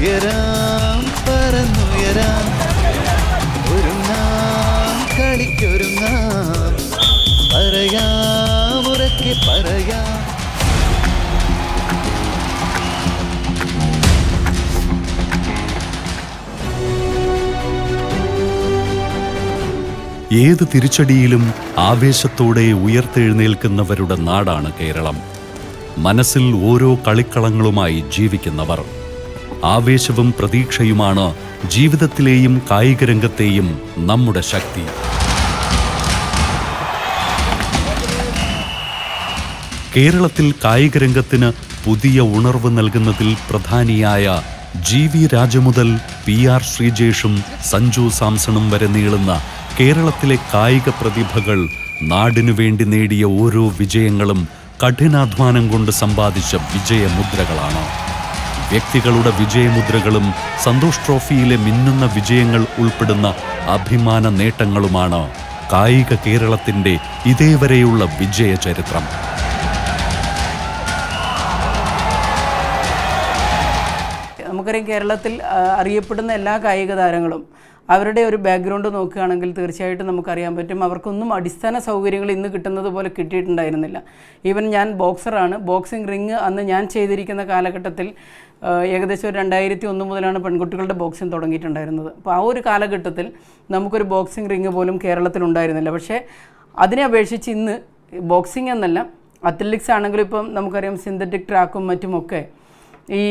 ഉയരാം പറന്നുയരാം ഒരുങ്ങാം കളിക്കൊരുങ്ങാം. പറയാം ഉറക്കി പറയാം. ഏത് തിരിച്ചടിയിലും ആവേശത്തോടെ ഉയർത്തെഴുന്നേൽക്കുന്നവരുടെ നാടാണ് കേരളം. മനസ്സിൽ ഓരോ കളിക്കളങ്ങളുമായി ജീവിക്കുന്നവർ. ആവേശവും പ്രതീക്ഷയുമാണ് ജീവിതത്തിലെയും കായിക രംഗത്തെയും നമ്മുടെ ശക്തി. കേരളത്തിൽ കായിക രംഗത്തിന് പുതിയ ഉണർവ് നൽകുന്നതിൽ പ്രധാനിയായ ജി വി രാജ മുതൽ പി ആർ ശ്രീജേഷും സഞ്ജു സാംസണും വരെ നീളുന്ന കേരളത്തിലെ കായിക പ്രതിഭകൾ നാടിനു വേണ്ടി നേടിയ ഓരോ വിജയങ്ങളും കഠിനാധ്വാനം കൊണ്ട് സമ്പാദിച്ച വിജയമുദ്രകളാണ്. വ്യക്തികളുടെ വിജയമുദ്രകളും സന്തോഷ് ട്രോഫിയിലെ മിന്നുന്ന വിജയങ്ങൾ ഉൾപ്പെടുന്ന അഭിമാന നേട്ടങ്ങളുമാണ് കായിക കേരളത്തിന്റെ ഇതേവരെയുള്ള വിജയ ചരിത്രം. നമുക്കറിയാം കേരളത്തിൽ അറിയപ്പെടുന്ന എല്ലാ കായിക താരങ്ങളും അവരുടെ ഒരു ബാക്ക്ഗ്രൗണ്ട് നോക്കുകയാണെങ്കിൽ തീർച്ചയായിട്ടും നമുക്കറിയാൻ പറ്റും. അവർക്കൊന്നും അടിസ്ഥാന സൗകര്യങ്ങൾ ഇന്ന് കിട്ടുന്നത് പോലെ കിട്ടിയിട്ടുണ്ടായിരുന്നില്ല. ഈവൻ ഞാൻ ബോക്സറാണ് ബോക്സിംഗ് റിങ് അന്ന് ഞാൻ ചെയ്തിരിക്കുന്ന കാലഘട്ടത്തിൽ ഏകദേശം ഒരു രണ്ടായിരത്തി ഒന്ന് മുതലാണ് പെൺകുട്ടികളുടെ ബോക്സിംഗ് തുടങ്ങിയിട്ടുണ്ടായിരുന്നത്. അപ്പോൾ ആ ഒരു കാലഘട്ടത്തിൽ നമുക്കൊരു ബോക്സിംഗ് റിങ് പോലും കേരളത്തിൽ ഉണ്ടായിരുന്നില്ല പക്ഷേ അതിനെ അപേക്ഷിച്ച് ഇന്ന് ബോക്സിംഗ് എന്നല്ല അത്ലറ്റിക്സ് ആണെങ്കിലും ഇപ്പം നമുക്കറിയാം സിന്തറ്റിക് ട്രാക്കും മറ്റുമൊക്കെ ഈ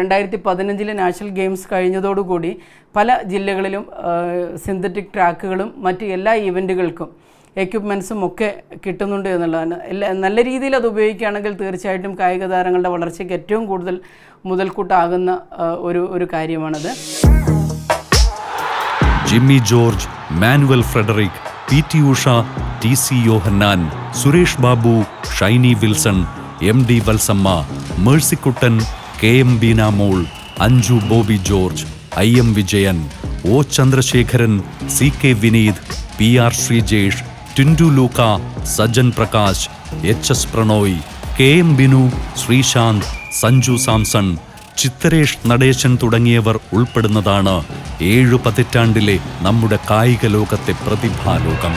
രണ്ടായിരത്തി പതിനഞ്ചിലെ നാഷണൽ ഗെയിംസ് കഴിഞ്ഞതോടുകൂടി പല ജില്ലകളിലും സിന്തറ്റിക് ട്രാക്കുകളും മറ്റ് എല്ലാ ഈവന്റുകൾക്കും എക്യുപ്മെൻസും ഒക്കെ കിട്ടുന്നുണ്ട് എന്നുള്ളതാണ്. എല്ലാ നല്ല രീതിയിൽ അത് ഉപയോഗിക്കുകയാണെങ്കിൽ തീർച്ചയായിട്ടും കായിക താരങ്ങളുടെ വളർച്ചയ്ക്ക് ഏറ്റവും കൂടുതൽ മുതൽക്കൂട്ടാകുന്ന ഒരു ഒരു കാര്യമാണത്. Jimmy George Manuel Frederick P T Usha T C Yohannan Suresh Babu Shiny Wilson M D Valsamma Mercykuttan K M Beenamol Anju Bobby George I M Vijayan O Chandrasekharan C K Vineeth P R Sreejesh Tintu Luka Sajan Prakash H S Prannoy K M Binu Sreesanth Sanju Samson Chitharesh Nateshan തുടങ്ങിയവർ ഉൾപ്പെടുന്നതാണ് ഏഴു പതിറ്റാണ്ടിലെ നമ്മുടെ കായിക ലോകത്തെ പ്രതിഭാലോകം.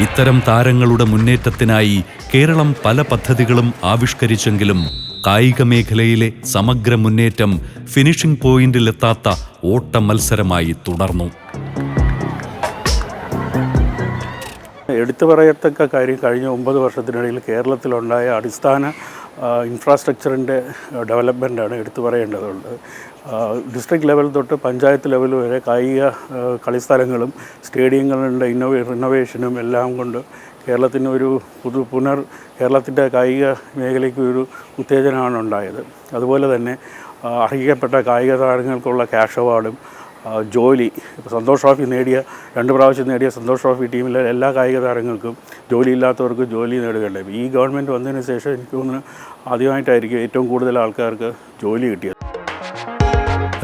ഇത്തരം താരങ്ങളുടെ മുന്നേറ്റത്തിനായി കേരളം പല പദ്ധതികളും ആവിഷ്കരിച്ചെങ്കിലും കായിക മേഖലയിലെ സമഗ്ര മുന്നേറ്റം ഫിനിഷിംഗ് പോയിന്റിലെത്താത്ത ഓട്ട മത്സരമായി തുടർന്നു. എടുത്തു പറയത്തക്ക കാര്യം കഴിഞ്ഞ ഒമ്പത് വർഷത്തിനിടയിൽ കേരളത്തിലുണ്ടായ അടിസ്ഥാന ഇൻഫ്രാസ്ട്രക്ചറിന്റെ ഡെവലപ്മെന്റാണ് എടുത്തു പറയേണ്ടതുണ്ട്. ഡിസ്ട്രിക്ട് ലെവൽ തൊട്ട് പഞ്ചായത്ത് ലെവൽ വരെ കായിക കളിസ്ഥലങ്ങളും സ്റ്റേഡിയങ്ങളുടെ ഇന്നോവേ റിനോവേഷനും എല്ലാം കൊണ്ട് കേരളത്തിന് ഒരു പുതു പുനർ കേരളത്തിന്റെ കായിക മേഖലയ്ക്ക് ഒരു ഉത്തേജനമാണ് ഉണ്ടായത്. അതുപോലെ തന്നെ അർഹിക്കപ്പെട്ട കായിക താരങ്ങൾക്കുള്ള ക്യാഷ് അവാർഡും ജോലി ഇപ്പോൾ സന്തോഷ് ട്രോഫി നേടിയ രണ്ട് പ്രാവശ്യം നേടിയ സന്തോഷ് ട്രോഫി ടീമിലെ എല്ലാ കായിക താരങ്ങൾക്കും ജോലി ജോലിയില്ലാത്തവർക്ക് ജോലി നേടുകയുണ്ടായി ഈ ഗവൺമെന്റ് വന്നതിന് ശേഷം എനിക്ക് തോന്നുന്നു ആദ്യമായിട്ടായിരിക്കും ഏറ്റവും കൂടുതൽ ആൾക്കാർക്ക് ജോലി കിട്ടിയത്.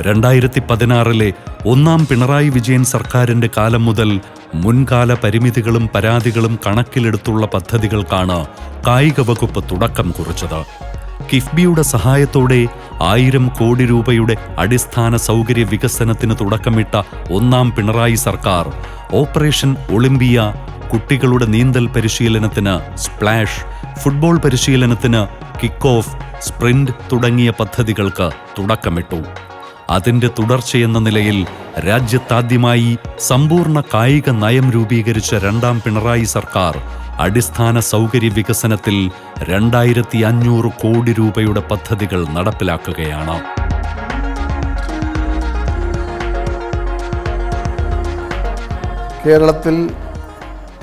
രണ്ടായിരത്തി പതിനാറിലെ ഒന്നാം പിണറായി വിജയൻ സർക്കാരിന്റെ കാലം മുതൽ മുൻകാല പരിമിതികളും പരാതികളും കണക്കിലെടുത്തുള്ള പദ്ധതികൾക്കാണ് കായിക വകുപ്പ് തുടക്കം കുറിച്ചത്. കിഫ്ബിയുടെ സഹായത്തോടെ ആയിരം കോടി രൂപയുടെ അടിസ്ഥാന സൗകര്യ വികസനത്തിന് തുടക്കമിട്ട ഒന്നാം പിണറായി സർക്കാർ ഓപ്പറേഷൻ ഒളിമ്പിയ കുട്ടികളുടെ നീന്തൽ പരിശീലനത്തിന് സ്പ്ലാഷ് ഫുട്ബോൾ പരിശീലനത്തിന് കിക്ക് ഓഫ് സ്പ്രിന്റ് തുടങ്ങിയ പദ്ധതികൾക്ക് തുടക്കമിട്ടു. അതിന്റെ തുടർച്ചയെന്ന നിലയിൽ രാജ്യത്താദ്യമായി സമ്പൂർണ കായിക നയം രൂപീകരിച്ച രണ്ടാം പിണറായി സർക്കാർ അടിസ്ഥാന സൗകര്യ വികസനത്തിൽ രണ്ടായിരത്തി അഞ്ഞൂറ് കോടി രൂപയുടെ പദ്ധതികൾ നടപ്പിലാക്കുകയാണ്. കേരളത്തിൽ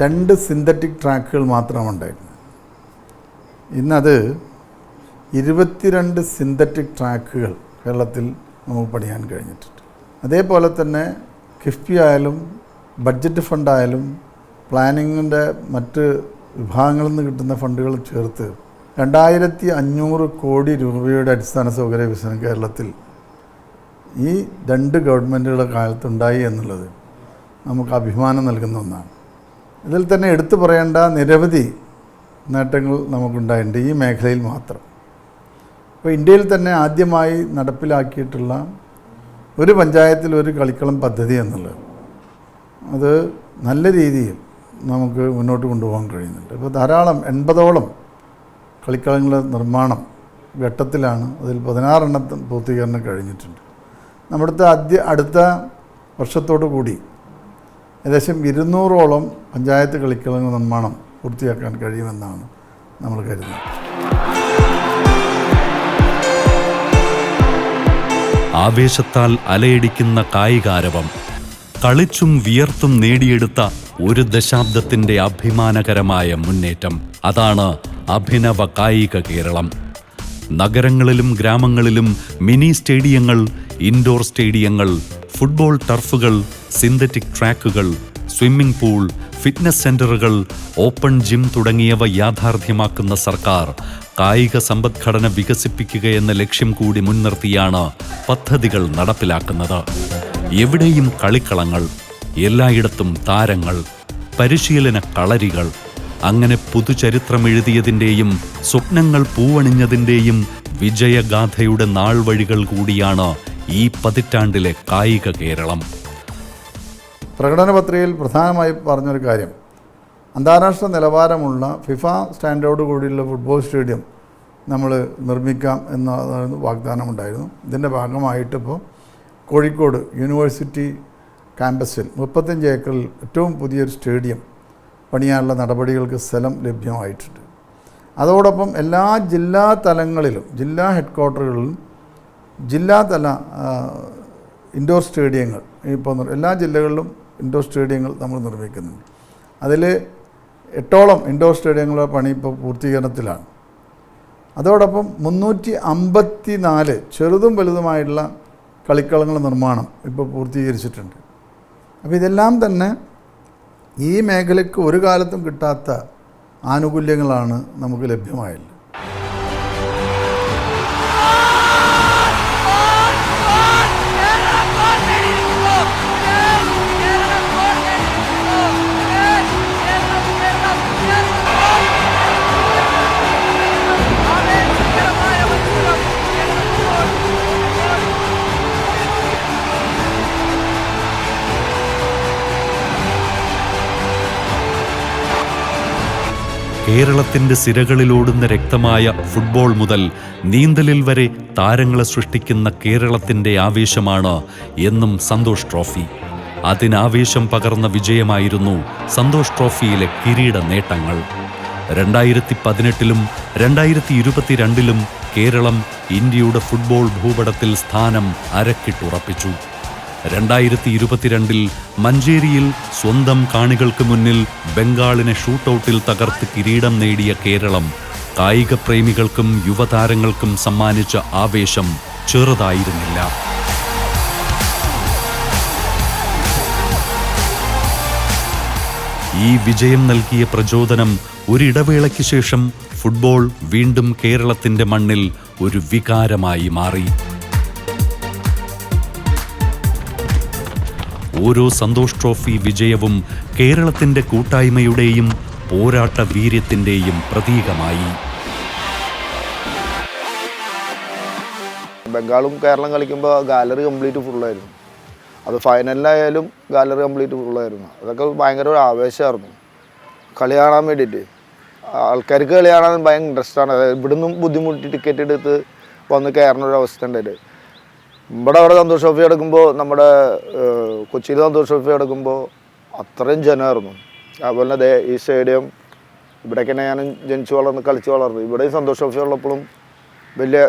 രണ്ട് സിന്തറ്റിക് ട്രാക്കുകൾ മാത്രമുണ്ടായിരുന്നു. ഇന്നത് ഇരുപത്തിരണ്ട് സിന്തറ്റിക് ട്രാക്കുകൾ കേരളത്തിൽ നമുക്ക് പഠിക്കാൻ കഴിഞ്ഞിട്ടുണ്ട്. അതേപോലെ തന്നെ കിഫ്ബി ആയാലും ബഡ്ജറ്റ് ഫണ്ടായാലും പ്ലാനിങ്ങിന്റെ മറ്റ് വിഭാഗങ്ങളിൽ നിന്ന് കിട്ടുന്ന ഫണ്ടുകൾ ചേർത്ത് രണ്ടായിരത്തി അഞ്ഞൂറ് കോടി രൂപയുടെ അടിസ്ഥാന സൗകര്യ വികസനം കേരളത്തിൽ ഈ രണ്ട് ഗവൺമെന്റുകളുടെ കാലത്തുണ്ടായി എന്നുള്ളത് നമുക്ക് അഭിമാനം നൽകുന്ന ഒന്നാണ്. ഇതിൽ തന്നെ എടുത്തു പറയേണ്ട നിരവധി നേട്ടങ്ങൾ നമുക്കുണ്ടായിട്ടുണ്ട് ഈ മേഖലയിൽ മാത്രം. അപ്പോൾ ഇന്ത്യയിൽ തന്നെ ആദ്യമായി നടപ്പിലാക്കിയിട്ടുള്ള ഒരു പഞ്ചായത്തിൽ ഒരു കളിക്കളം പദ്ധതി എന്നുള്ളത്. അത് നല്ല രീതിയിൽ നമുക്ക് മുന്നോട്ട് കൊണ്ടുപോകാൻ കഴിയുന്നുണ്ട്. ഇപ്പോൾ ധാരാളം എൺപതോളം കളിക്കളങ്ങളുടെ നിർമ്മാണം ഘട്ടത്തിലാണ് അതിൽ പതിനാറെണ്ണത്തിന് പൂർത്തീകരണം കഴിഞ്ഞിട്ടുണ്ട്. നമ്മുടെ ആദ്യ അടുത്ത വർഷത്തോടു കൂടി ഏകദേശം ഇരുന്നൂറോളം പഞ്ചായത്ത് കളിക്കളങ്ങൾ നിർമ്മാണം പൂർത്തിയാക്കാൻ കഴിയുമെന്നാണ് നമ്മൾ കരുതുന്നത്. ആവേശത്താൽ അലയടിക്കുന്ന കായികാരവം കളിച്ചും വിയർത്തും നേടിയെടുത്ത ഒരു ദശാബ്ദത്തിന്റെ അഭിമാനകരമായ മുന്നേറ്റം. അതാണ് അഭിനവ കായിക കേരളം. നഗരങ്ങളിലും ഗ്രാമങ്ങളിലും മിനി സ്റ്റേഡിയങ്ങൾ ഇൻഡോർ സ്റ്റേഡിയങ്ങൾ ഫുട്ബോൾ ടർഫുകൾ സിന്തറ്റിക് ട്രാക്കുകൾ സ്വിമ്മിംഗ് പൂൾ ഫിറ്റ്നസ് സെന്ററുകൾ ഓപ്പൺ ജിം തുടങ്ങിയവ യാഥാർത്ഥ്യമാക്കുന്ന സർക്കാർ കായിക സമ്പദ്ഘടന വികസിപ്പിക്കുക എന്ന ലക്ഷ്യം കൂടി മുൻനിർത്തിയാണ് പദ്ധതികൾ നടപ്പിലാക്കുന്നത്. എവിടെയും കളിക്കളങ്ങൾ എല്ലായിടത്തും താരങ്ങൾ പരിശീലന കളരികൾ അങ്ങനെ പുതുചരിത്രമെഴുതിയതിന്റെയും സ്വപ്നങ്ങൾ പൂവണിഞ്ഞതിന്റെയും വിജയഗാഥയുടെ നാൾവഴികൾ കൂടിയാണ് ഈ പതിറ്റാണ്ടിലെ കായിക കേരളം. പ്രകടന പത്രികയിൽ പ്രധാനമായി പറഞ്ഞൊരു കാര്യം. അന്താരാഷ്ട്ര നിലവാരമുള്ള ഫിഫ സ്റ്റാൻഡേർഡ് കൂടിയുള്ള ഫുട്ബോൾ സ്റ്റേഡിയം നമ്മൾ നിർമ്മിക്കാം എന്നതായിരുന്നു വാഗ്ദാനമുണ്ടായിരുന്നു. ഇതിന്റെ ഭാഗമായിട്ടിപ്പോൾ കോഴിക്കോട് യൂണിവേഴ്സിറ്റി ക്യാമ്പസിൽ മുപ്പത്തഞ്ച് ഏക്കറിൽ ഏറ്റവും പുതിയൊരു സ്റ്റേഡിയം പണിയാനുള്ള നടപടികൾക്ക് സ്ഥലം ലഭ്യമായിട്ടുണ്ട്. അതോടൊപ്പം എല്ലാ ജില്ലാ തലങ്ങളിലും ജില്ലാ ഹെഡ് ക്വാർട്ടറുകളിലും ജില്ലാതല ഇൻഡോർ സ്റ്റേഡിയങ്ങൾ ഇപ്പോൾ എല്ലാ ജില്ലകളിലും ഇൻഡോർ സ്റ്റേഡിയങ്ങൾ നമ്മൾ നിർമ്മിക്കുന്നുണ്ട്. അതിൽ എട്ടോളം ഇൻഡോർ സ്റ്റേഡിയങ്ങളുടെ പണി ഇപ്പോൾ പൂർത്തീകരണത്തിലാണ്. അതോടൊപ്പം മുന്നൂറ്റി അമ്പത്തി നാല് ചെറുതും വലുതുമായിട്ടുള്ള കളിക്കളങ്ങളുടെ നിർമ്മാണം ഇപ്പോൾ പൂർത്തീകരിച്ചിട്ടുണ്ട്. അപ്പോൾ ഇതെല്ലാം തന്നെ ഈ മേഖലയ്ക്ക് ഒരു കാലത്തും കിട്ടാത്ത ആനുകൂല്യങ്ങളാണ് നമുക്ക് ലഭ്യമായുള്ളത് കേരളത്തിന്റെ സിരകളിലോടുന്ന രക്തമായ ഫുട്ബോൾ മുതൽ നീന്തലിൽ വരെ താരങ്ങളെ സൃഷ്ടിക്കുന്ന കേരളത്തിന്റെ ആവേശമാണ് എന്നും സന്തോഷ് ട്രോഫി. അതിനാവേശം പകർന്ന വിജയമായിരുന്നു സന്തോഷ് ട്രോഫിയിലെ കിരീട നേട്ടങ്ങൾ. രണ്ടായിരത്തി പതിനെട്ടിലും രണ്ടായിരത്തി ഇരുപത്തിരണ്ടിലും കേരളം ഇന്ത്യയുടെ ഫുട്ബോൾ ഭൂപടത്തിൽ സ്ഥാനം അരക്കിട്ടുറപ്പിച്ചു. രണ്ടായിരത്തി ഇരുപത്തിരണ്ടിൽ മഞ്ചേരിയിൽ സ്വന്തം കാണികൾക്ക് മുന്നിൽ ബംഗാളിനെ ഷൂട്ടൌട്ടിൽ തകർത്ത് കിരീടം നേടിയ കേരളം കായിക പ്രേമികൾക്കും യുവതാരങ്ങൾക്കും സമ്മാനിച്ച ആവേശം ചെറുതായിരുന്നില്ല. ഈ വിജയം നൽകിയ പ്രചോദനം ഒരിടവേളയ്ക്ക് ശേഷം ഫുട്ബോൾ വീണ്ടും കേരളത്തിന്റെ മണ്ണിൽ ഒരു വികാരമായി മാറി. ഓരോ സന്തോഷ് ട്രോഫി വിജയവും കേരളത്തിന്റെ കൂട്ടായ്മയുടെയും പോരാട്ട വീര്യത്തിന്റെയും പ്രതീകമായി. ബംഗാളും കേരളം കളിക്കുമ്പോൾ ഗാലറി കംപ്ലീറ്റ് ഫുള്ളായിരുന്നു. അത് ഫൈനലിലായാലും ഗാലറി കംപ്ലീറ്റ് ഫുള്ളായിരുന്നു. അതൊക്കെ ഭയങ്കര ഒരു ആവേശമായിരുന്നു. കളി കാണാൻ വേണ്ടിയിട്ട്. ആൾക്കാർക്ക് കളി കാണാൻ ഭയങ്കര ഇൻട്രസ്റ്റാണ് ഇവിടുന്നും ബുദ്ധിമുട്ടി ടിക്കറ്റ് എടുത്ത് വന്ന് കയറുന്ന ഒരു അവസ്ഥ ഉണ്ടായിട്ട് ഇവിടെ അവിടെ സന്തോഷ് ട്രോഫി എടുക്കുമ്പോൾ നമ്മുടെ കൊച്ചിയിൽ സന്തോഷ് ട്രോഫി എടുക്കുമ്പോൾ അത്രയും ജനമായിരുന്നു. അതുപോലെ തന്നെ ഈ സ്റ്റേഡിയം ഇവിടേക്ക് തന്നെ ഞാൻ ജനിച്ചു വളർന്ന് കളിച്ച് വളർന്നു ഇവിടെയും സന്തോഷ് ട്രോഫി ഉള്ളപ്പോഴും വലിയ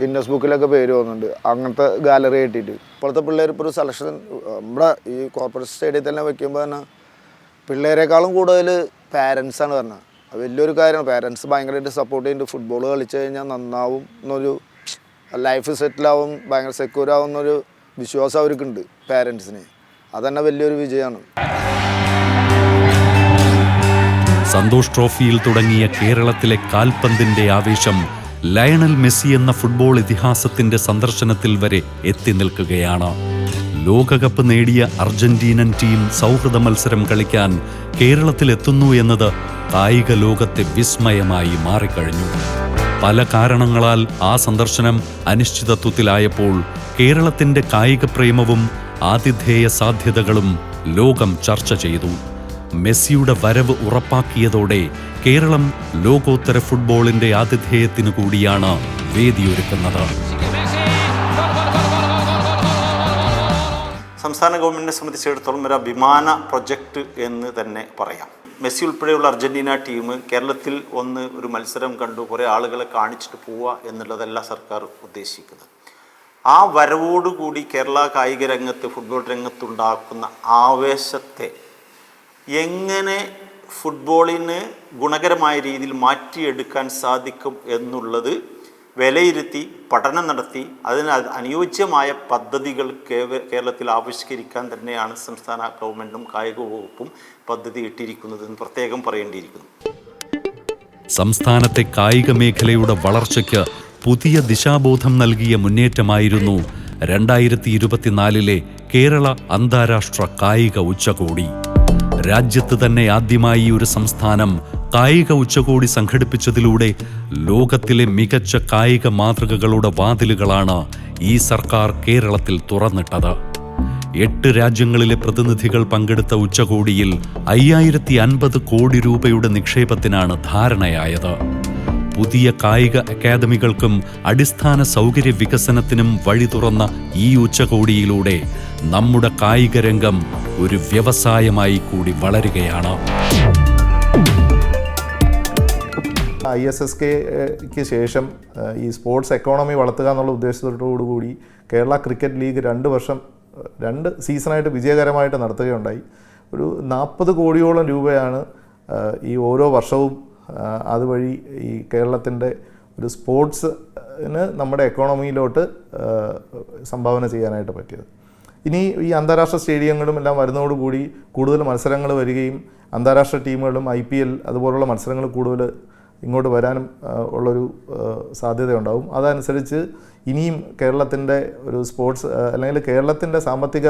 ഗിന്നസ് ബുക്കിലൊക്കെ പേര് വന്നിട്ടുണ്ട്. അങ്ങനത്തെ ഗാലറി കിട്ടിയിട്ട്. ഇപ്പോഴത്തെ പിള്ളേർ ഇപ്പോൾ ഒരു സെലക്ഷൻ നമ്മുടെ ഈ കോർപ്പറേറ്റ് സ്റ്റേഡിയത്തിൽ തന്നെ വയ്ക്കുമ്പോൾ തന്നെ പിള്ളേരെക്കാളും കൂടുതൽ പാരൻസാണ് പറഞ്ഞത്. വലിയൊരു കാര്യമാണ്. പാരൻസ് ഭയങ്കരമായിട്ട് സപ്പോർട്ട് ചെയ്യുന്നുണ്ട്. ഫുട്ബോൾ കളിച്ചു കഴിഞ്ഞാൽ നന്നാവും എന്നൊരു ലൈഫ് സെറ്റിലാവും ഭയങ്കര സെക്യൂർ ആവുന്നൊരു വിശ്വാസം അവർക്കുണ്ട് പാരൻസിന് അതന്നെ വലിയൊരു വിജയമാണ് സന്തോഷ് ട്രോഫിയിൽ തുടങ്ങിയ കേരളത്തിലെ കാൽപന്തിന്റെ ആവേശം ലയണൽ മെസ്സി എന്ന ഫുട്ബോൾ ഇതിഹാസത്തിന്റെ സന്ദർശനത്തിൽ വരെ എത്തി നിൽക്കുകയാണ്. ലോകകപ്പ് നേടിയ അർജന്റീനൻ ടീം സൗഹൃദ മത്സരം കളിക്കാൻ കേരളത്തിലെത്തുന്നു എന്നത് കായിക ലോകത്തെ വിസ്മയമായി മാറിക്കഴിഞ്ഞു. പല കാരണങ്ങളാൽ ആ സന്ദർശനം അനിശ്ചിതത്വത്തിലായപ്പോൾ കേരളത്തിന്റെ കായിക പ്രേമവും ആതിഥേയ സാധ്യതകളും ലോകം ചർച്ച ചെയ്തു. മെസ്സിയുടെ വരവ് ഉറപ്പാക്കിയതോടെ കേരളം ലോകോത്തര ഫുട്ബോളിന്റെ ആതിഥേയത്തിനു കൂടിയാണ് വേദിയൊരുക്കുന്നത്. സംസ്ഥാന ഗവൺമെന്റിനെ സംബന്ധിച്ചിടത്തോളം ഒരു അഭിമാന പ്രൊജക്റ്റ് എന്ന് തന്നെ പറയാം. മെസ്സി ഉൾപ്പെടെയുള്ള അർജന്റീന ടീം കേരളത്തിൽ ഒന്ന് ഒരു മത്സരം കണ്ടു. കുറേ ആളുകളെ കാണിച്ചിട്ട് പോവുക എന്നുള്ളതല്ല സർക്കാർ ഉദ്ദേശിക്കുന്നത്. ആ വരവോടുകൂടി കേരള കായിക രംഗത്ത് ഫുട്ബോൾ രംഗത്തുണ്ടാക്കുന്ന ആവേശത്തെ എങ്ങനെ ഫുട്ബോളിന് ഗുണകരമായ രീതിയിൽ മാറ്റിയെടുക്കാൻ സാധിക്കും എന്നുള്ളത് വിലയിരുത്തി പഠനം നടത്തി അതിന് അത് അനുയോജ്യമായ പദ്ധതികൾ കേരളത്തിൽ ആവിഷ്കരിക്കാൻ തന്നെയാണ് സംസ്ഥാന ഗവൺമെന്റും കായിക വകുപ്പും പദ്ധതി ഇട്ടിരിക്കുന്നത് എന്ന് പ്രത്യേകം പറയേണ്ടിയിരിക്കുന്നു. സംസ്ഥാനത്തെ കായിക മേഖലയുടെ വളർച്ചയ്ക്ക് പുതിയ ദിശാബോധം നൽകിയ മുന്നേറ്റമായിരുന്നു രണ്ടായിരത്തി ഇരുപത്തിനാലിലെ കേരള അന്താരാഷ്ട്ര കായിക ഉച്ചകോടി. രാജ്യത്ത് തന്നെ ആദ്യമായി ഒരു സംസ്ഥാനം കായിക ഉച്ചകോടി സംഘടിപ്പിച്ചതിലൂടെ ലോകത്തിലെ മികച്ച കായിക മാതൃകകളുടെ വാതിലുകളാണ് ഈ സർക്കാർ കേരളത്തിൽ തുറന്നിട്ടത്. എട്ട് രാജ്യങ്ങളിലെ പ്രതിനിധികൾ പങ്കെടുത്ത ഉച്ചകോടിയിൽ അയ്യായിരത്തി അൻപത് കോടി രൂപയുടെ നിക്ഷേപത്തിനാണ് ധാരണയായത്. പുതിയ കായിക അക്കാദമികൾക്കും അടിസ്ഥാന സൗകര്യ വികസനത്തിനും വഴി തുറന്ന ഈ ഉച്ചകോടിയിലൂടെ നമ്മുടെ കായിക രംഗം ഒരു വ്യവസായമായി കൂടി വളരുകയാണ്. ഐ എസ് എസ് കെക്ക് ശേഷം ഈ സ്പോർട്സ് എക്കോണമി വളർത്തുക എന്നുള്ള ഉദ്ദേശത്തോടു കൂടി കേരള ക്രിക്കറ്റ് ലീഗ് രണ്ട് വർഷം രണ്ട് സീസണായിട്ട് വിജയകരമായിട്ട് നടത്തുകയുണ്ടായി. ഒരു നാൽപ്പത് കോടിയോളം രൂപയാണ് ഈ ഓരോ വർഷവും അതുവഴി ഈ കേരളത്തിന്റെ ഒരു സ്പോർട്സിന് നമ്മുടെ എക്കോണമിയിലോട്ട് സംഭാവന ചെയ്യാനായിട്ട് പറ്റിയത്. ഇനി ഈ അന്താരാഷ്ട്ര സ്റ്റേഡിയങ്ങളും എല്ലാം വരുന്നതോടുകൂടി കൂടുതൽ മത്സരങ്ങൾ വരികയും അന്താരാഷ്ട്ര ടീമുകളും ഐ പി എൽ അതുപോലുള്ള മത്സരങ്ങൾ കൂടുതൽ ഇങ്ങോട്ട് വരാനും ഉള്ളൊരു സാധ്യതയുണ്ടാവും. അതനുസരിച്ച് ഇനിയും കേരളത്തിന്റെ ഒരു സ്പോർട്സ് അല്ലെങ്കിൽ കേരളത്തിന്റെ സാമ്പത്തിക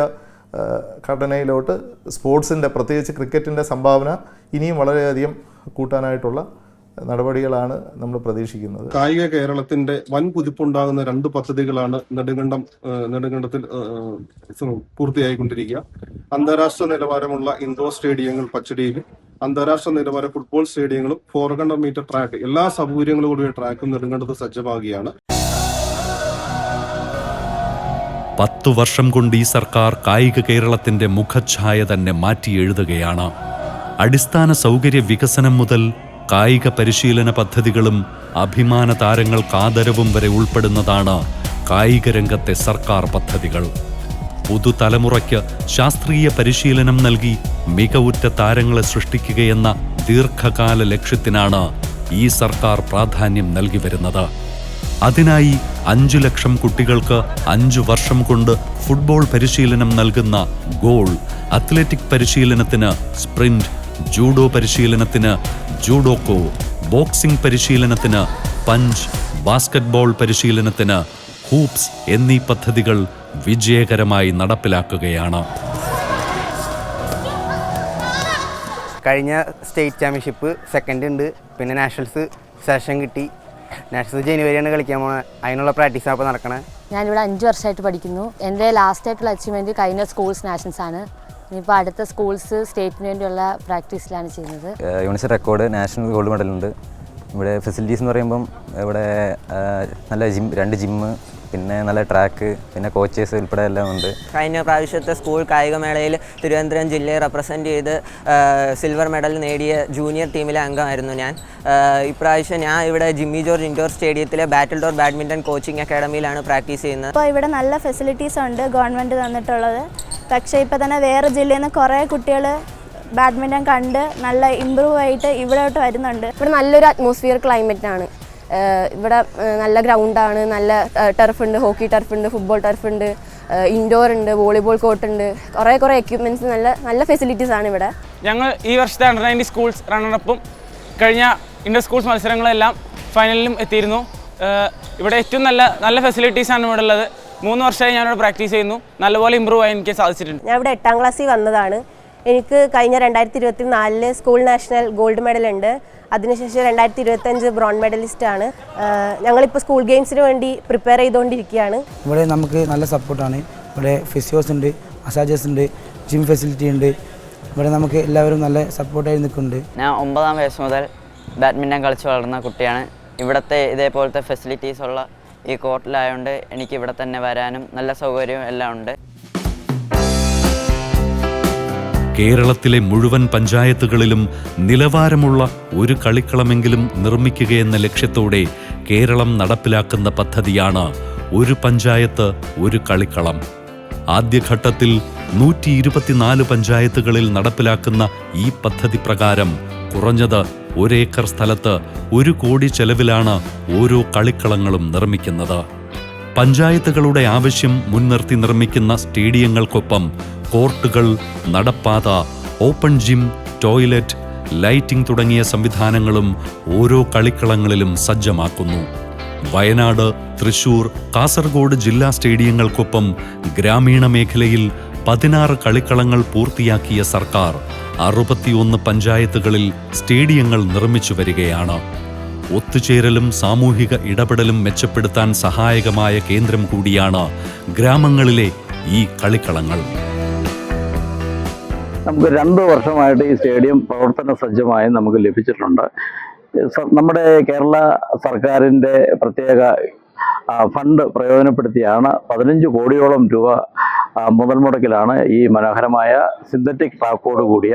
ഘടനയിലോട്ട് സ്പോർട്സിന്റെ പ്രത്യേകിച്ച് ക്രിക്കറ്റിന്റെ സംഭാവന ഇനിയും വളരെയധികം കൂട്ടാനായിട്ടുള്ള നടപടികളാണ് നമ്മൾ പ്രതീക്ഷിക്കുന്നത്. കായിക കേരളത്തിന്റെ വൻ കുതിപ്പുണ്ടാകുന്ന രണ്ട് പദ്ധതികളാണ് നെടുങ്കണ്ടം നെടുങ്കണ്ടത്തിൽ പൂർത്തിയായിക്കൊണ്ടിരിക്കുക. അന്താരാഷ്ട്ര നിലവാരമുള്ള ഇൻഡോർ സ്റ്റേഡിയങ്ങൾ പച്ചടിയിൽ അന്താരാഷ്ട്ര നിലവാര ഫുട്ബോൾ സ്റ്റേഡിയങ്ങളും ഫോർ ഹൺഡ്രഡ് മീറ്റർ ട്രാക്ക് എല്ലാ സൗകര്യങ്ങളോടുകൂടിയ ട്രാക്കും നെടുങ്കണ്ടത്ത് സജ്ജമാകുകയാണ്. പത്തു വർഷം കൊണ്ട് ഈ സർക്കാർ കായിക കേരളത്തിന്റെ മുഖഛായ തന്നെ മാറ്റി എഴുതുകയാണ് അടിസ്ഥാന സൗകര്യ വികസനം മുതൽ കായിക പരിശീലന പദ്ധതികളും അഭിമാന താരങ്ങൾക്ക് ആദരവും വരെ ഉൾപ്പെടുന്നതാണ് കായിക രംഗത്തെ സർക്കാർ പദ്ധതികൾ. പുതുതലമുറയ്ക്ക് ശാസ്ത്രീയ പരിശീലനം നൽകി മികവുറ്റ താരങ്ങളെ സൃഷ്ടിക്കുകയെന്ന ദീർഘകാല ലക്ഷ്യത്തിനാണ് ഈ സർക്കാർ പ്രാധാന്യം നൽകി വരുന്നത്. അതിനായി അഞ്ചു ലക്ഷം കുട്ടികൾക്ക് അഞ്ചു വർഷം കൊണ്ട് ഫുട്ബോൾ പരിശീലനം നൽകുന്ന ഗോൾ അത്ലറ്റിക് പരിശീലനത്തിന് സ്പ്രിന്റ് ജൂഡോ പരിശീലനത്തിന് ജൂഡോക്കോ ബോക്സിംഗ് പരിശീലനത്തിന് പഞ്ച് ബാസ്കറ്റ്ബോൾ പരിശീലനത്തിന് ഹൂപ്സ് എന്നീ പദ്ധതികൾ വിജയകരമായി നടപ്പിലാക്കുകയാണ്. കഴിഞ്ഞ സ്റ്റേറ്റ് ചാമ്പ്യൻഷിപ്പ് സെക്കൻഡ് ഉണ്ട്. പിന്നെ നാഷണൽസ് സെഷൻ കിട്ടി. നാഷണൽസ് ജനുവരിയാണ് കളിക്കാൻ പോണത് അതിനുള്ള പ്രാക്ടീസാണ് അപ്പോൾ നടക്കണേ. ഞാനിവിടെ അഞ്ച് വർഷമായിട്ട് പഠിക്കുന്നു. എന്റെ ലാസ്റ്റ് ആയിട്ടുള്ള അച്ചീവ്മെന്റ് കഴിഞ്ഞ സ്കൂൾസ് നാഷണൽസ് ആണ്. ഇനിയിപ്പോൾ അടുത്ത സ്കൂൾസ് സ്റ്റേറ്റിന് വേണ്ടിയുള്ള പ്രാക്ടീസിലാണ് ചെയ്യുന്നത്. യൂണിസെഫ് റെക്കോർഡ് നാഷണൽ ഗോൾഡ് മെഡലുണ്ട് ഇവിടെ ഫെസിലിറ്റീസ് എന്ന് പറയുമ്പം ഇവിടെ നല്ല ജിം രണ്ട് ജിമ്മ് പിന്നെ നല്ല ട്രാക്ക് പിന്നെ കോച്ചേഴ്സ് ഉൾപ്പെടെ എല്ലാം ഉണ്ട്. കഴിഞ്ഞ പ്രാവശ്യത്തെ സ്കൂൾ കായികമേളയിൽ തിരുവനന്തപുരം ജില്ലയെ റെപ്രസെന്റ് ചെയ്ത് സിൽവർ മെഡൽ നേടിയ ജൂനിയർ ടീമിലെ അംഗമായിരുന്നു ഞാൻ. ഇപ്രാവശ്യം ഞാൻ ഇവിടെ ജിമ്മി ജോർജ് ഇൻഡോർ സ്റ്റേഡിയത്തിലെ ബാറ്റിൽ ഡോർ ബാഡ്മിന്റൺ കോച്ചിങ് അക്കാഡമിയിലാണ് പ്രാക്ടീസ് ചെയ്യുന്നത്. ഇപ്പോൾ ഇവിടെ നല്ല ഫെസിലിറ്റീസ് ഉണ്ട് ഗവൺമെന്റ് തന്നിട്ടുള്ളത്. പക്ഷേ ഇപ്പോൾ തന്നെ വേറെ ജില്ലയിൽ നിന്ന് കുറേ കുട്ടികൾ ബാഡ്മിന്റൺ കണ്ട് നല്ല ഇമ്പ്രൂവ് ആയിട്ട് ഇവിടോട്ട് വരുന്നുണ്ട്. ഇവിടെ നല്ലൊരു അറ്റ്മോസ്ഫിയർ ക്ലൈമറ്റ് ആണ്. ഏഹ് ഇവിടെ നല്ല ഗ്രൗണ്ടാണ് നല്ല ടർഫ് ഉണ്ട് ഹോക്കി ടർഫ് ഉണ്ട് ഫുട്ബോൾ ടർഫ് ഉണ്ട് ഇൻഡോർ ഉണ്ട് വോളിബോൾ കോർട്ട് ഉണ്ട് കുറേ കുറേ എക്യുപ്മെന്റ്സ് നല്ല നല്ല ഫെസിലിറ്റീസ് ആണ് ഇവിടെ. ഞങ്ങൾ ഈ വർഷത്തെ അണ്ടർ നയന്റി സ്കൂൾസ് റണ്ണറപ്പും കഴിഞ്ഞ ഇൻഡർ സ്കൂൾസ് മത്സരങ്ങളെല്ലാം ഫൈനലിലും എത്തിയിരുന്നു. ഇവിടെ ഏറ്റവും നല്ല നല്ല ഫെസിലിറ്റീസാണ് ഇവിടെ ഉള്ളത്. മൂന്ന് വർഷമായി ഞാനിവിടെ പ്രാക്ടീസ് ചെയ്യുന്നു. നല്ലപോലെ ഇമ്പ്രൂവ് ആയി എനിക്ക് സാധിച്ചിട്ടുണ്ട്. ഞാൻ ഇവിടെ എട്ടാം ക്ലാസ്സിൽ വന്നതാണ്. എനിക്ക് കഴിഞ്ഞ രണ്ടായിരത്തി ഇരുപത്തി നാലിൽ സ്കൂൾ നാഷണൽ ഗോൾഡ് മെഡൽ ഉണ്ട്. അതിനുശേഷം രണ്ടായിരത്തി ഇരുപത്തഞ്ച് ബ്രോൺ മെഡലിസ്റ്റ് ആണ്. ഞങ്ങളിപ്പോൾ സ്കൂൾ ഗെയിംസിന് വേണ്ടി പ്രിപ്പയർ ചെയ്തുകൊണ്ടിരിക്കുകയാണ്. ഇവിടെ നമുക്ക് നല്ല സപ്പോർട്ടാണ് ഇവിടെ ഫിസിയോസ് ഉണ്ട് മസാജേഴ്സ് ഉണ്ട് ജിം ഫെസിലിറ്റി ഉണ്ട്. ഇവിടെ നമുക്ക് എല്ലാവരും നല്ല സപ്പോർട്ടായി നിൽക്കുന്നുണ്ട്. ഞാൻ ഒമ്പതാം വയസ്സ് മുതൽ ബാഡ്മിന്റൺ കളിച്ച് വളർന്ന കുട്ടിയാണ്. ഇവിടുത്തെ ഇതേപോലത്തെ ഫെസിലിറ്റീസ് ഉള്ള ഈ കോർട്ടിലായതുകൊണ്ട് എനിക്ക് ഇവിടെ തന്നെ വരാനും നല്ല സൗകര്യവും എല്ലാം ഉണ്ട്. കേരളത്തിലെ മുഴുവൻ പഞ്ചായത്തുകളിലും നിലവാരമുള്ള ഒരു കളിക്കളമെങ്കിലും നിർമ്മിക്കുകയെന്ന ലക്ഷ്യത്തോടെ കേരളം നടപ്പിലാക്കുന്ന പദ്ധതിയാണ് ഒരു പഞ്ചായത്ത് ഒരു കളിക്കളം. ആദ്യഘട്ടത്തിൽ നൂറ്റി ഇരുപത്തിനാല് പഞ്ചായത്തുകളിൽ നടപ്പിലാക്കുന്ന ഈ പദ്ധതി പ്രകാരം കുറഞ്ഞത് ഒരേക്കർ സ്ഥലത്ത് ഒരു കോടി ചെലവിലാണ് ഓരോ കളിക്കളങ്ങളും നിർമ്മിക്കുന്നത്. പഞ്ചായത്തുകളുടെ ആവശ്യം മുൻനിർത്തി നിർമ്മിക്കുന്ന സ്റ്റേഡിയങ്ങൾക്കൊപ്പം കോർട്ടുകൾ നടപ്പാത ഓപ്പൺ ജിം ടോയ്ലറ്റ് ലൈറ്റിംഗ് തുടങ്ങിയ സംവിധാനങ്ങളും ഓരോ കളിക്കളങ്ങളിലും സജ്ജമാക്കുന്നു. വയനാട് തൃശൂർ കാസർഗോഡ് ജില്ലാ സ്റ്റേഡിയങ്ങൾക്കൊപ്പം ഗ്രാമീണ മേഖലയിൽ പതിനാറ് കളിക്കളങ്ങൾ പൂർത്തിയാക്കിയ സർക്കാർ അറുപത്തിയൊന്ന് പഞ്ചായത്തുകളിൽ സ്റ്റേഡിയങ്ങൾ നിർമ്മിച്ചു വരികയാണ്. ഒത്തുചേരലും സാമൂഹിക ഇടപെടലും മെച്ചപ്പെടുത്താൻ സഹായകമായ കേന്ദ്രം കൂടിയാണ് ഗ്രാമങ്ങളിലെ ഈ കളിക്കളങ്ങൾ. നമുക്ക് രണ്ട് വർഷമായിട്ട് ഈ സ്റ്റേഡിയം പ്രവർത്തന സജ്ജമായി നമുക്ക് ലഭിച്ചിട്ടുണ്ട്. നമ്മുടെ കേരള സർക്കാരിന്റെ പ്രത്യേക ഫണ്ട് പ്രയോജനപ്പെടുത്തിയാണ് പതിനഞ്ച് കോടിയോളം രൂപ മുതൽ മുടക്കിലാണ് ഈ മനോഹരമായ സിന്തറ്റിക് ട്രാക്കോട് കൂടിയ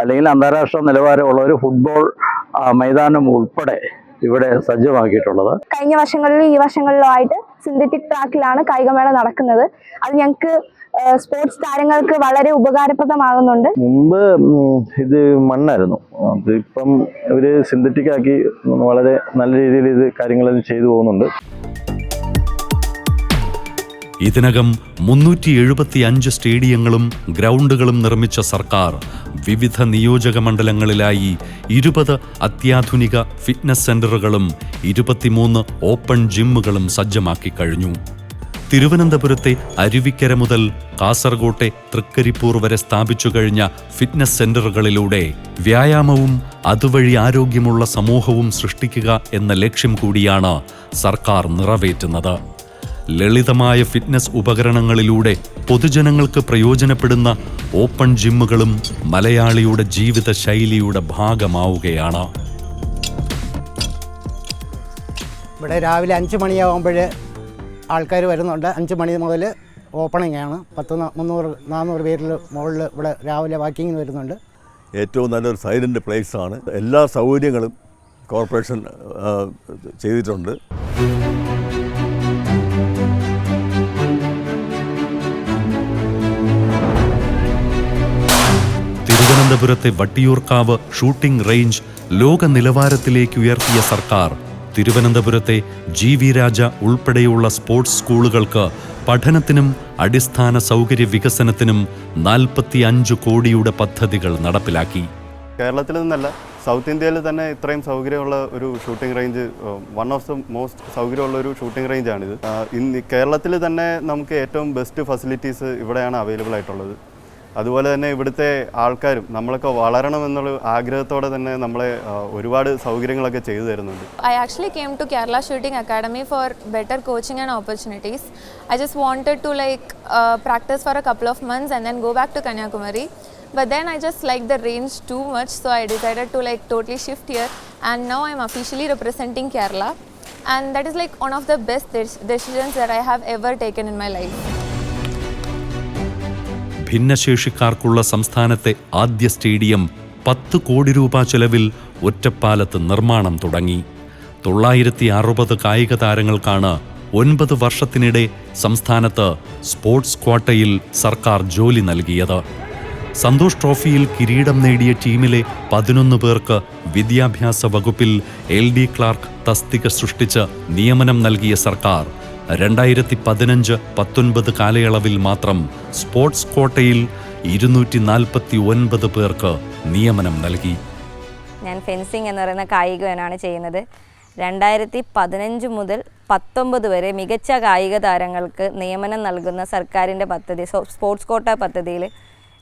അല്ലെങ്കിൽ അന്താരാഷ്ട്ര നിലവാരമുള്ള ഒരു ഫുട്ബോൾ മൈതാനം ഉൾപ്പെടെ ഇവിടെ സജ്ജമാക്കിയിട്ടുള്ളത്. കഴിഞ്ഞ വർഷങ്ങളിലും ഈ വർഷങ്ങളിലും ആയിട്ട് സിന്തറ്റിക് ട്രാക്കിലാണ് കായികമേള നടക്കുന്നത്. അത് ഞങ്ങൾക്ക് സ്പോർട്സ് താരങ്ങൾക്ക് വളരെ ഉപകാരപ്രദമാകുന്നുണ്ട്. മുമ്പ് ഇത് മണ്ണായിരുന്നു. അതിപ്പം ഇവർ സിന്തറ്റിക് ആക്കി വളരെ നല്ല രീതിയിൽ ഇത് കാര്യങ്ങളെല്ലാം ചെയ്തു പോകുന്നുണ്ട്. ഇതിനകം മുന്നൂറ്റി എഴുപത്തി അഞ്ച് സ്റ്റേഡിയങ്ങളും ഗ്രൗണ്ടുകളും നിർമ്മിച്ച സർക്കാർ വിവിധ നിയോജക മണ്ഡലങ്ങളിലായി ഇരുപത് അത്യാധുനിക ഫിറ്റ്നസ് സെന്ററുകളും ഇരുപത്തിമൂന്ന് ഓപ്പൺ ജിമ്മുകളും സജ്ജമാക്കി കഴിഞ്ഞു. തിരുവനന്തപുരത്തെ അരുവിക്കര മുതൽ കാസർഗോട്ടെ തൃക്കരിപ്പൂർ വരെ സ്ഥാപിച്ചു കഴിഞ്ഞ ഫിറ്റ്നസ് സെന്ററുകളിലൂടെ വ്യായാമവും അതുവഴി ആരോഗ്യമുള്ള സമൂഹവും സൃഷ്ടിക്കുക എന്ന ലക്ഷ്യം കൂടിയാണ് സർക്കാർ നിറവേറ്റുന്നത്. ലളിതമായ ഫിറ്റ്നസ് ഉപകരണങ്ങളിലൂടെ പൊതുജനങ്ങൾക്ക് പ്രയോജനപ്പെടുന്ന ഓപ്പൺ ജിമ്മുകളും മലയാളിയുടെ ജീവിത ശൈലിയുടെ ഭാഗമാവുകയാണ്. ഇവിടെ രാവിലെ അഞ്ച് മണിയാകുമ്പോൾ ആൾക്കാർ വരുന്നുണ്ട്. അഞ്ച് മണി മുതൽ ഓപ്പണിംഗ് ആണ്. പത്ത് മുന്നൂറ് നാനൂറ് പേരിൽ മുകളിൽ ഇവിടെ രാവിലെ വാക്കിങ്ങിന് വരുന്നുണ്ട്. ഏറ്റവും നല്ലൊരു സൈലന്റ് പ്ലേസ് ആണ്. എല്ലാ സൗകര്യങ്ങളും കോർപ്പറേഷൻ ചെയ്തിട്ടുണ്ട്. തിരുവനന്തപുരത്തെ വട്ടിയൂർക്കാവ് ഷൂട്ടിംഗ് റേഞ്ച് ലോക നിലവാരത്തിലേക്ക് ഉയർത്തിയ സർക്കാർ. തിരുവനന്തപുരത്തെ ജി വി രാജ ഉൾപ്പെടെയുള്ള സ്പോർട്സ് സ്കൂളുകൾക്ക് പഠനത്തിനും അടിസ്ഥാന സൗകര്യ വികസനത്തിനും നാൽപ്പത്തി അഞ്ച് കോടിയുടെ പദ്ധതികൾ നടപ്പിലാക്കി. കേരളത്തിൽ നിന്നല്ല സൗത്ത് ഇന്ത്യയിൽ തന്നെ ഇത്രയും സൗകര്യമുള്ള ഒരു shooting range one of the most സൗകര്യമുള്ള ഒരു ഷൂട്ടിംഗ് റേഞ്ചാണിത്. ഇന്ന് കേരളത്തിൽ തന്നെ നമുക്ക് ഏറ്റവും ബെസ്റ്റ് ഫെസിലിറ്റീസ് ഇവിടെയാണ് അവൈലബിൾ ആയിട്ടുള്ളത്. അതുപോലെ തന്നെ ഇവിടുത്തെ ആൾക്കാരും നമ്മളൊക്കെ വളരണം എന്നുള്ള ആഗ്രഹത്തോടെ തന്നെ നമ്മളെ ഒരുപാട് സൗകര്യങ്ങളൊക്കെ ചെയ്തു തരുന്നുണ്ട്. I actually came to Kerala shooting academy for better coaching and opportunities I just wanted to like practice for a couple of months and then go back to Kanyakumari but then I just like the range too much so I decide to like totally shift here and now I'm officially representing Kerala and that is like one of the best decisions that I have ever taken in my life ഭിന്നശേഷിക്കാർക്കുള്ള സംസ്ഥാനത്തെ ആദ്യ stadium പത്ത് കോടി രൂപ ചെലവിൽ ഒറ്റപ്പാലത്ത് നിർമ്മാണം തുടങ്ങി. തൊള്ളായിരത്തി അറുപത് കായിക താരങ്ങൾക്കാണ് ഒൻപത് വർഷത്തിനിടെ സംസ്ഥാനത്ത് സ്പോർട്സ് ക്വാട്ടയിൽ സർക്കാർ ജോലി നൽകിയത്. സന്തോഷ് ട്രോഫിയിൽ കിരീടം നേടിയ ടീമിലെ പതിനൊന്ന് പേർക്ക് വിദ്യാഭ്യാസ വകുപ്പിൽ എൽ ഡി ക്ലാർക്ക് തസ്തിക സൃഷ്ടിച്ച് നിയമനം നൽകിയ സർക്കാർ രണ്ടായിരത്തി പതിനഞ്ച് പത്തൊൻപത് കാലയളവിൽ മാത്രം സ്പോർട്സ് കോട്ടയിൽ ഇരുന്നൂറ്റി നാൽപ്പത്തി ഒൻപത് പേർക്ക് നിയമനം നൽകി. ഞാൻ ഫെൻസിംഗ് എന്ന് പറയുന്ന കായിക ഇനമാണ് ചെയ്യുന്നത്. രണ്ടായിരത്തി പതിനഞ്ച് മുതൽ പത്തൊമ്പത് വരെ മികച്ച കായിക താരങ്ങൾക്ക് നിയമനം നൽകുന്ന സർക്കാരിന്റെ പദ്ധതി സ്പോർട്സ് കോട്ട പദ്ധതിയിൽ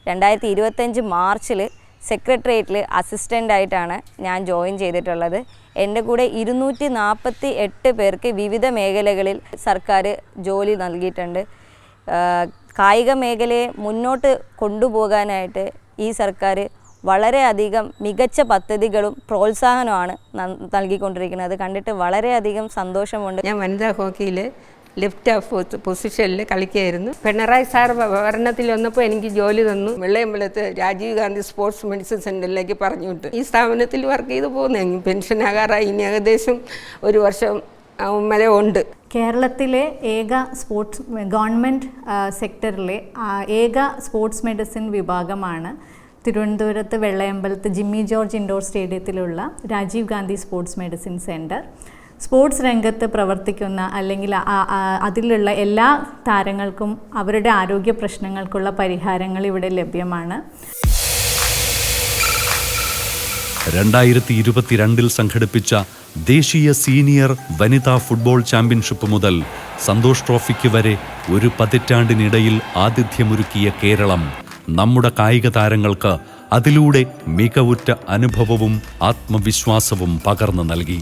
രണ്ടായിരത്തി ഇരുപത്തഞ്ച് മാർച്ചിൽ സെക്രട്ടേറിയറ്റിൽ അസിസ്റ്റന്റായിട്ടാണ് ഞാൻ ജോയിൻ ചെയ്തിട്ടുള്ളത്. എന്റെ കൂടെ ഇരുന്നൂറ്റി നാൽപ്പത്തി എട്ട് പേർക്ക് വിവിധ മേഖലകളിൽ സർക്കാർ ജോലി നൽകിയിട്ടുണ്ട്. കായിക മേഖലയെ മുന്നോട്ട് കൊണ്ടുപോകാനായിട്ട് ഈ സർക്കാർ വളരെയധികം മികച്ച പദ്ധതികളും പ്രോത്സാഹനമാണ് നൽകിക്കൊണ്ടിരിക്കുന്നത്. അത് കണ്ടിട്ട് വളരെയധികം സന്തോഷമുണ്ട്. ഞാൻ വനിതാ ഹോക്കിയിൽ ലെഫ്റ്റ് ഓഫ് പൊസിഷനിൽ കളിക്കുകയായിരുന്നു പിണറായി സാർ ഭരണത്തിൽ വന്നപ്പോൾ എനിക്ക് ജോലി തന്നു. വെള്ളയമ്പലത്ത് രാജീവ് ഗാന്ധി സ്പോർട്സ് മെഡിസിൻ സെന്ററിലേക്ക് പറഞ്ഞു വിട്ടു. ഈ സ്ഥാപനത്തിൽ വർക്ക് ചെയ്ത് പോകുന്നു പെൻഷൻ ആകാറായി. ഇനി ഏകദേശം ഒരു വർഷം വരെ ഉണ്ട്. കേരളത്തിലെ ഏക സ്പോർട്സ് ഗവൺമെന്റ് സെക്ടറിലെ ഏക സ്പോർട്സ് മെഡിസിൻ വിഭാഗമാണ് തിരുവനന്തപുരത്ത് വെള്ളയമ്പലത്ത് Jimmy George indoor സ്റ്റേഡിയത്തിലുള്ള Rajiv Gandhi sports medicine centre sports രംഗത്ത് പ്രവർത്തിക്കുന്ന അല്ലെങ്കിൽ അതിലുള്ള എല്ലാ താരങ്ങൾക്കും അവരുടെ ആരോഗ്യ പ്രശ്നങ്ങൾക്കുള്ള പരിഹാരങ്ങൾ ഇവിടെ ലഭ്യമാണ്. രണ്ടായിരത്തി ഇരുപത്തിരണ്ടിൽ സംഘടിപ്പിച്ച ദേശീയ സീനിയർ വനിതാ ഫുട്ബോൾ ചാമ്പ്യൻഷിപ്പ് മുതൽ സന്തോഷ് ട്രോഫിക്ക് വരെ ഒരു പതിറ്റാണ്ടിനിടയിൽ ആതിഥ്യമൊരുക്കിയ കേരളം. നമ്മുടെ കായിക താരങ്ങൾക്ക് അതിലൂടെ മികവുറ്റ അനുഭവവും ആത്മവിശ്വാസവും പകർന്നു നൽകി.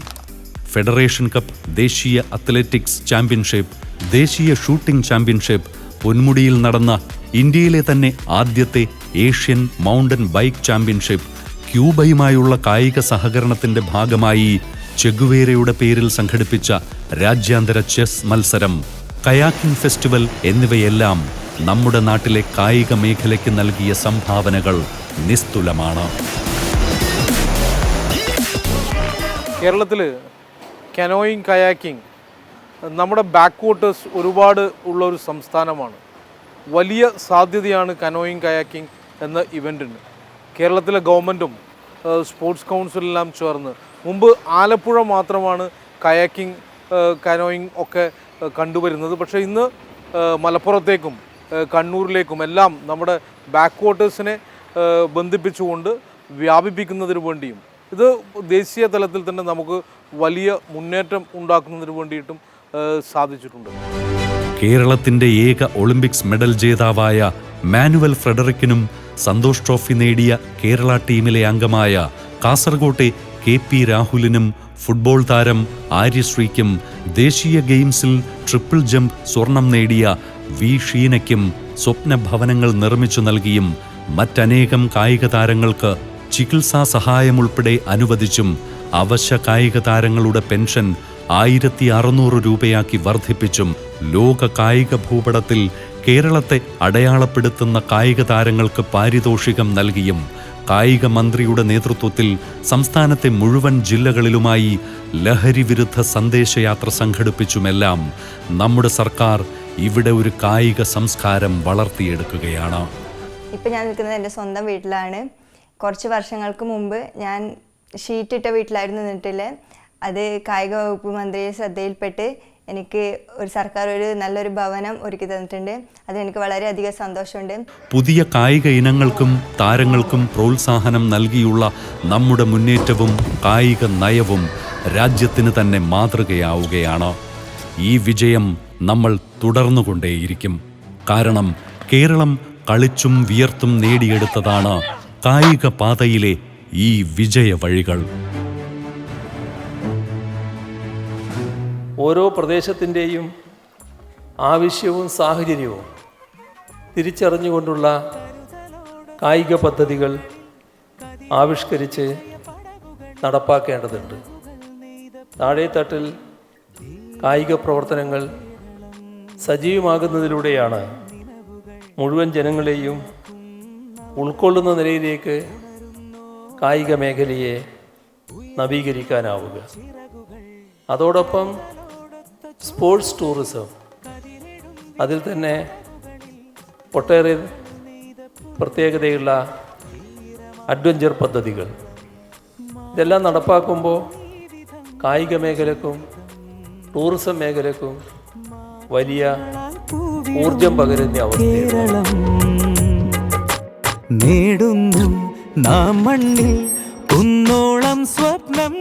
ഫെഡറേഷൻ കപ്പ് ദേശീയ അത്ലറ്റിക്സ് ചാമ്പ്യൻഷിപ്പ് ദേശീയ ഷൂട്ടിംഗ് ചാമ്പ്യൻഷിപ്പ് പൊന്മുടിയിൽ നടന്ന ഇന്ത്യയിലെ തന്നെ ആദ്യത്തെ ഏഷ്യൻ മൗണ്ടൻ ബൈക്ക് ചാമ്പ്യൻഷിപ്പ് ക്യൂബയുമായുള്ള കായിക സഹകരണത്തിന്റെ ഭാഗമായി ചെഗുവേരയുടെ പേരിൽ സംഘടിപ്പിച്ച രാജ്യാന്തര ചെസ് മത്സരം കയാക്കിംഗ് ഫെസ്റ്റിവൽ എന്നിവയെല്ലാം നമ്മുടെ നാട്ടിലെ കായിക മേഖലയ്ക്ക് നൽകിയ സംഭാവനകൾ നിസ്തുലമാണ്. കേരളത്തിൽ കനോയിങ് കയാക്കിംഗ് നമ്മുടെ ബാക്ക് വാട്ടേഴ്സ് ഒരുപാട് ഉള്ള ഒരു സംസ്ഥാനമാണ്. വലിയ സാധ്യതയാണ് കനോയിങ് കയാക്കിംഗ് എന്ന ഇവന്റിന് കേരളത്തിലെ ഗവൺമെന്റും സ്പോർട്സ് കൗൺസിലെല്ലാം ചേർന്ന് മുമ്പ് ആലപ്പുഴ മാത്രമാണ് കയാക്കിംഗ് ഏഹ്, കനോയിങ് ഒക്കെ കണ്ടുവരുന്നത്. പക്ഷേ ഇന്ന് മലപ്പുറത്തേക്കും കണ്ണൂരിലേക്കും എല്ലാം നമ്മുടെ ബാക്ക് വാട്ടേഴ്സിനെ ബന്ധിപ്പിച്ചുകൊണ്ട് വ്യാപിപ്പിക്കുന്നതിന് വേണ്ടിയും ഇത് ദേശീയ തലത്തിൽ തന്നെ നമുക്ക് വലിയ മുന്നേറ്റം ഉണ്ടാക്കുന്നതിന് വേണ്ടിയിട്ടും സാധിച്ചിട്ടുണ്ട്. കേരളത്തിന്റെ ഏക ഒളിമ്പിക്സ് മെഡൽ ജേതാവായ മാനുവൽ ഫ്രെഡറിക്കിനും സന്തോഷ് ട്രോഫി നേടിയ കേരള ടീമിലെ അംഗമായ കാസർഗോട്ടെ കെ പി രാഹുലിനും ഫുട്ബോൾ താരം ആര്യശ്രീക്കും ദേശീയ ഗെയിംസിൽ ട്രിപ്പിൾ ജമ്പ് സ്വർണം നേടിയ വി ഷീനയ്ക്കും സ്വപ്നഭവനങ്ങൾ നിർമ്മിച്ചു നൽകിയും മറ്റനേകം കായിക താരങ്ങൾക്ക് ചികിത്സാ സഹായമുൾപ്പെടെ അനുവദിച്ചും അവശ്യ കായിക താരങ്ങളുടെ പെൻഷൻ ആയിരത്തി അറുന്നൂറ് രൂപയാക്കി വർദ്ധിപ്പിച്ചും ലോക കായിക ഭൂപടത്തിൽ കേരളത്തെ അടയാളപ്പെടുത്തുന്ന കായിക താരങ്ങൾക്ക് പാരിതോഷികം നൽകിയും കായിക മന്ത്രിയുടെ നേതൃത്വത്തിൽ സംസ്ഥാനത്തെ മുഴുവൻ ജില്ലകളിലുമായി ലഹരി വിരുദ്ധ സന്ദേശയാത്ര സംഘടിപ്പിച്ചുമെല്ലാം നമ്മുടെ സർക്കാർ ഇവിടെ ഒരു കായിക സംസ്കാരം വളർത്തിയെടുക്കുകയാണ്. ഇപ്പം ഞാൻ നിൽക്കുന്നത് എന്റെ സ്വന്തം വീട്ടിലാണ്. കുറച്ച് വർഷങ്ങൾക്ക് മുമ്പ് ഞാൻ ഷീറ്റിട്ട വീട്ടിലായിരുന്നു നിന്നിട്ടില്ല? അത് കായിക വകുപ്പ് മന്ത്രിയെ ശ്രദ്ധയിൽപ്പെട്ട് എനിക്ക് ഒരു സർക്കാർ ഒരു നല്ലൊരു ഭവനം ഒരുക്കി തന്നിട്ടുണ്ട്. അതെനിക്ക് വളരെയധികം സന്തോഷമുണ്ട്. പുതിയ കായിക ഇനങ്ങൾക്കും താരങ്ങൾക്കും പ്രോത്സാഹനം നൽകിയുള്ള നമ്മുടെ മുന്നേറ്റവും കായിക നയവും രാജ്യത്തിന് തന്നെ മാതൃകയാവുകയാണ്. ഈ വിജയം നമ്മൾ തുടർന്നുകൊണ്ടേയിരിക്കും. കാരണം കേരളം കളിച്ചും വിയർത്തും നേടിയെടുത്തതാണ് കായിക പാതയിലെ ഈ വിജയ വഴികൾ. ഓരോ പ്രദേശത്തിന്റെയും ആവശ്യവും സാഹചര്യവും തിരിച്ചറിഞ്ഞുകൊണ്ടുള്ള കായിക പദ്ധതികൾ ആവിഷ്കരിച്ച് നടപ്പാക്കേണ്ടതുണ്ട്. താഴെത്തട്ടിൽ കായിക പ്രവർത്തനങ്ങൾ സജീവമാകുന്നതിലൂടെയാണ് മുഴുവൻ ജനങ്ങളെയും ഉൾക്കൊള്ളുന്ന നിലയിലേക്ക് കായിക മേഖലയെ നവീകരിക്കാനാവുക. അതോടൊപ്പം സ്പോർട്സ് ടൂറിസം അതിൽ തന്നെ ഒട്ടേറെ പ്രത്യേകതയുള്ള അഡ്വഞ്ചർ പദ്ധതികൾ. ഇതെല്ലാം നടപ്പാക്കുമ്പോൾ കായിക മേഖലക്കും ടൂറിസം മേഖലക്കും വലിയ ഊർജം പകരുന്ന അവസ്ഥ നേടുന്നു. നാം മണ്ണിൽ കുന്നോളം സ്വപ്നം